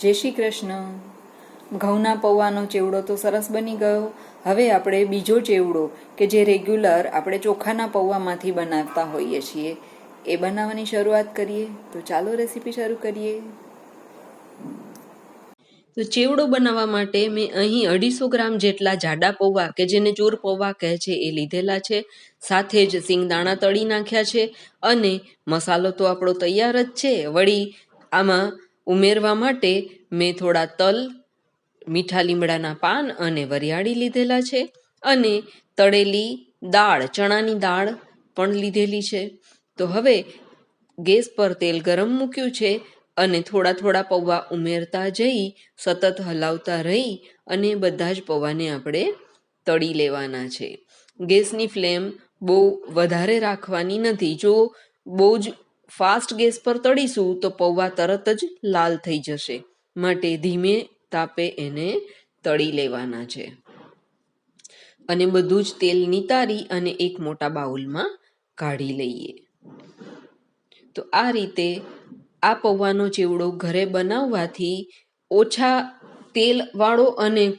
જય શ્રી કૃષ્ણ. ઘઉંના પૌવાનો ચેવડો તો સરસ બની ગયો. હવે આપણે બીજો ચેવડો કે જે રેગ્યુલર આપણે ચોખાના પૌવામાંથી બનાવતા હોઈએ છીએ, એ બનાવવાની શરૂઆત કરીએ. તો ચાલો રેસીપી શરૂ કરીએ. તો ચેવડો બનાવવા માટે મેં અહીં અઢીસો ગ્રામ જેટલા જાડા પૌવા કે જેને ચોર પૌવા કહે છે એ લીધેલા છે. સાથે જ સિંગદાણા તળી નાખ્યા છે અને મસાલો તો આપણો તૈયાર જ છે. વળી આમાં ઉમેરવા માટે મેં થોડા તલ, મીઠા લીમડાના પાન અને વરિયાળી લીધેલા છે અને તળેલી દાળ, ચણાની દાળ પણ લીધેલી છે. તો હવે ગેસ પર તેલ ગરમ મૂક્યું છે અને થોડા થોડા પૌવા ઉમેરતા જઈ, સતત હલાવતા રહી અને બધા જ પૌવાને આપણે તળી લેવાના છે. ગેસની ફ્લેમ બહુ વધારે રાખવાની નથી. જો બહુ જ ફાસ્ટ ગેસ પર તળીશું તો પૌવા તરત જ લાલ થઈ જશે. માટે ધીમે તાપે એને તળી લેવાના છે. અને બધું જ તેલ નિતારી અને એક મોટા બાઉલમાં કાઢી લઈએ. તો આ રીતે આ પૌવાનો ચેવડો ઘરે બનાવવાથી ઓછા તેલવાળો અને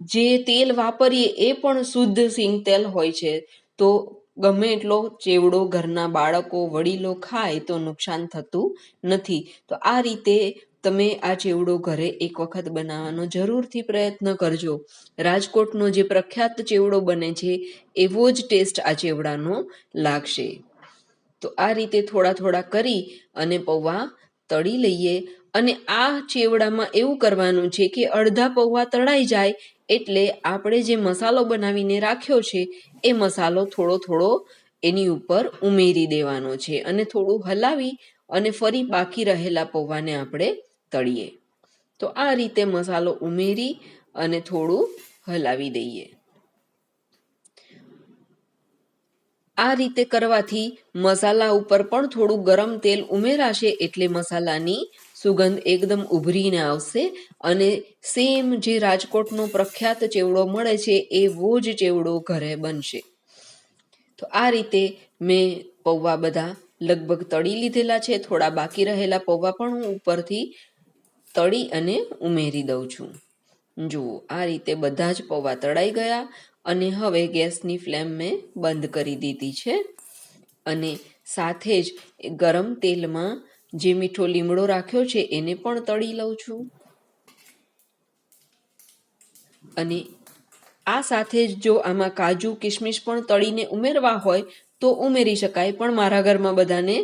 જે તેલ વાપરીએ એ પણ શુદ્ધ સિંગ તેલ હોય છે. તો ગમે એટલો ચેવડો ઘરના બાળકો, વડીલો ખાય તો નુકસાન થતું નથી. તો આ રીતે તમે આ ચેવડો ઘરે એક વખત બનાવવાનો જરૂરથી પ્રયત્ન કરજો. રાજકોટનો જે પ્રખ્યાત ચેવડો બને છે, એવો જ ટેસ્ટ આ ચેવડાનો લાગશે. તો આ રીતે થોડા થોડા કરી અને પૌવા તળી લઈએ. અને આ ચેવડામાં એવું કરવાનું છે કે અડધા પૌવા તળાઈ જાય એટલે આપણે જે મસાલો બનાવીને રાખ્યો છે, એ મસાલો થોડો થોડો એની ઉપર ઉમેરી દેવાનો છે અને થોડું હલાવી અને ફરી બાકી રહેલા પૌવાને આપણે તળીએ. તો આ રીતે મસાલો ઉમેરી અને થોડું હલાવી દઈએ. આ રીતે કરવાથી મસાલા ઉપર પણ થોડું ગરમ તેલ ઉમેરાશે એટલે મસાલાની સુગંધ એકદમ ઉભરીને આવશે અને સેમ જે રાજકોટનો પ્રખ્યાત ચેવડો મળે છે એવો જ ચેવડો ઘરે બનશે. તો આ રીતે મેં પૌવા બધા લગભગ તળી લીધેલા છે, થોડા બાકી રહેલા પૌવા પણ હું ઉપરથી તળી અને ઉમેરી દઉં છું. જુઓ, આ રીતે બધા જ પૌવા તળાઈ ગયા અને હવે ગેસની ફ્લેમ મેં બંધ કરી દીધી છે અને સાથે જ ગરમ તેલમાં જે મીઠો લીમડો રાખ્યો છે એને પણ તળી લઉં છું. અને આ સાથે જ જો આમાં કાજુ કિશમિશ પણ તળીને ઉમેરવા હોય તો ઉમેરી શકાય, પણ મારા ઘરમાં બધાને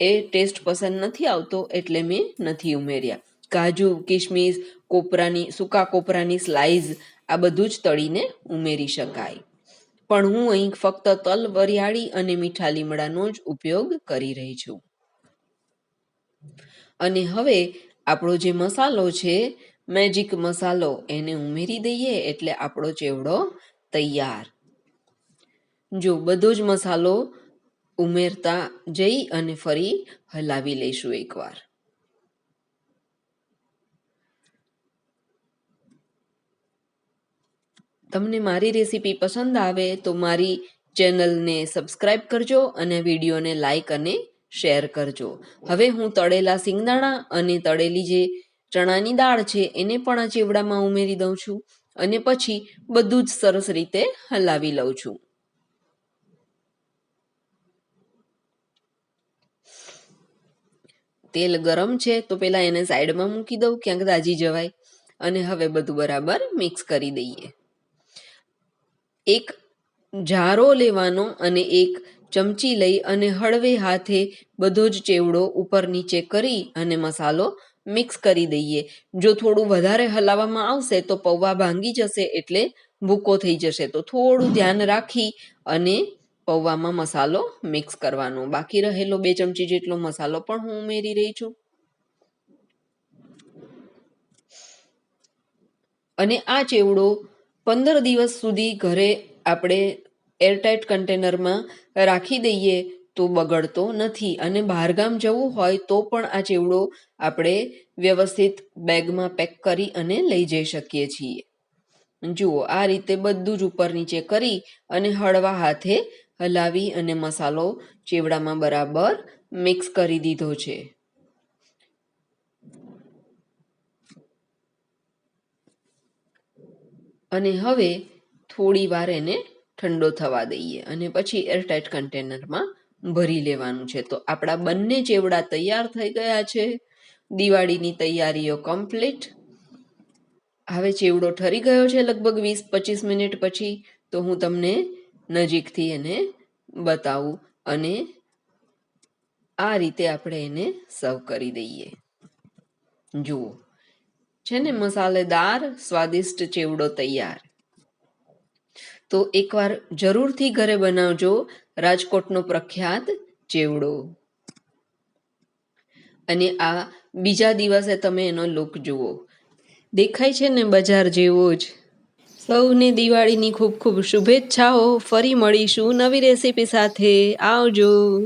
એ ટેસ્ટ પસંદ નથી આવતો એટલે મેં નથી ઉમેર્યા. કાજુ કિશમિશ કોપરાની, સૂકા કોપરાની સ્લાઇઝ આ બધું જ તળીને ઉમેરી શકાય. પણ હું અહીં ફક્ત તલ, વરિયાળી અને મીઠા લીમડાનો જ ઉપયોગ કરી રહી છું. અને હવે આપણો જે મસાલો છે મેજિક મસાલો, એને ઉમેરી દઈએ એટલે આપણો ચેવડો તૈયાર. જો બધો જ મસાલો ઉમેરતા જઈ અને ફરી હલાવી લઈશું એકવાર. તમને મારી રેસીપી પસંદ આવે તો મારી ચેનલને સબસ્ક્રાઈબ કરજો અને વિડીયોને લાઈક અને શેર કરજો. હવે હું તળેલા સિંગદાણા અને તળેલી જે ચણાની દાળ છે, એને પણ આ ચેવડામાં ઉમેરી દઉં છું અને પછી બધું જ સરસ રીતે હલાવી લઉં છું. તેલ ગરમ છે, તો પેલા એને સાઈડમાં મૂકી દઉં, ક્યાંક દાજી જવાય. અને હવે બધું બરાબર મિક્સ કરી દઈએ. એક જારો લેવાનો અને એક ચમચી લઈ અને હળવે હાથે બધો જ ચેવડો ઉપર નીચે કરી અને મસાલો મિક્સ કરી દઈએ. જો થોડું વધારે હલાવવામાં આવશે તો પૌવા ભાંગી જશે એટલે ભૂકો થઈ જશે. તો થોડું ધ્યાન રાખી અને પૌવામાં મસાલો મિક્સ કરવાનો. બાકી રહેલો બે ચમચી જેટલો મસાલો પણ હું ઉમેરી રહી છું. અને આ ચેવડો પંદર દિવસ સુધી ઘરે આપણે એરટાઇટ કન્ટેનરમાં રાખી દઈએ તો બગડતો નથી. અને બહારગામ જવું હોય તો પણ આ ચેવડો આપણે વ્યવસ્થિત બેગમાં પેક કરી અને લઈ જઈ શકીએ છીએ. જુઓ, આ રીતે બધું જ ઉપર નીચે કરી અને હળવા હાથે હલાવી અને મસાલો ચેવડામાં બરાબર મિક્સ કરી દીધો છે. અને હવે થોડી વાર એને ઠંડો થવા દઈએ અને પછી એરટાઇટ કન્ટેનરમાં ભરી લેવાનું છે. તો આપણા બંને ચેવડા તૈયાર થઈ ગયા છે. દિવાળીની તૈયારીઓ કમ્પ્લીટ હવે ચેવડો ઠરી ગયો છે લગભગ વીસ પચીસ મિનિટ પછી. તો હું તમને નજીકથી એને બતાવું અને આ રીતે આપણે એને સર્વ કરી દઈએ. જુઓ, છે ને મસાલેદાર, સ્વાદિષ્ટ ચેવડો તૈયાર. તો એકવાર જરૂરથી ઘરે બનાવજો રાજકોટનો પ્રખ્યાત ચેવડો. અને આ બીજા દિવસે તમે એનો લુક જુઓ. દેખાય છે ને બજાર જેવો જ. સૌને દિવાળીની ખૂબ ખૂબ શુભેચ્છાઓ. ફરી મળીશું નવી રેસીપી સાથે. આવજો.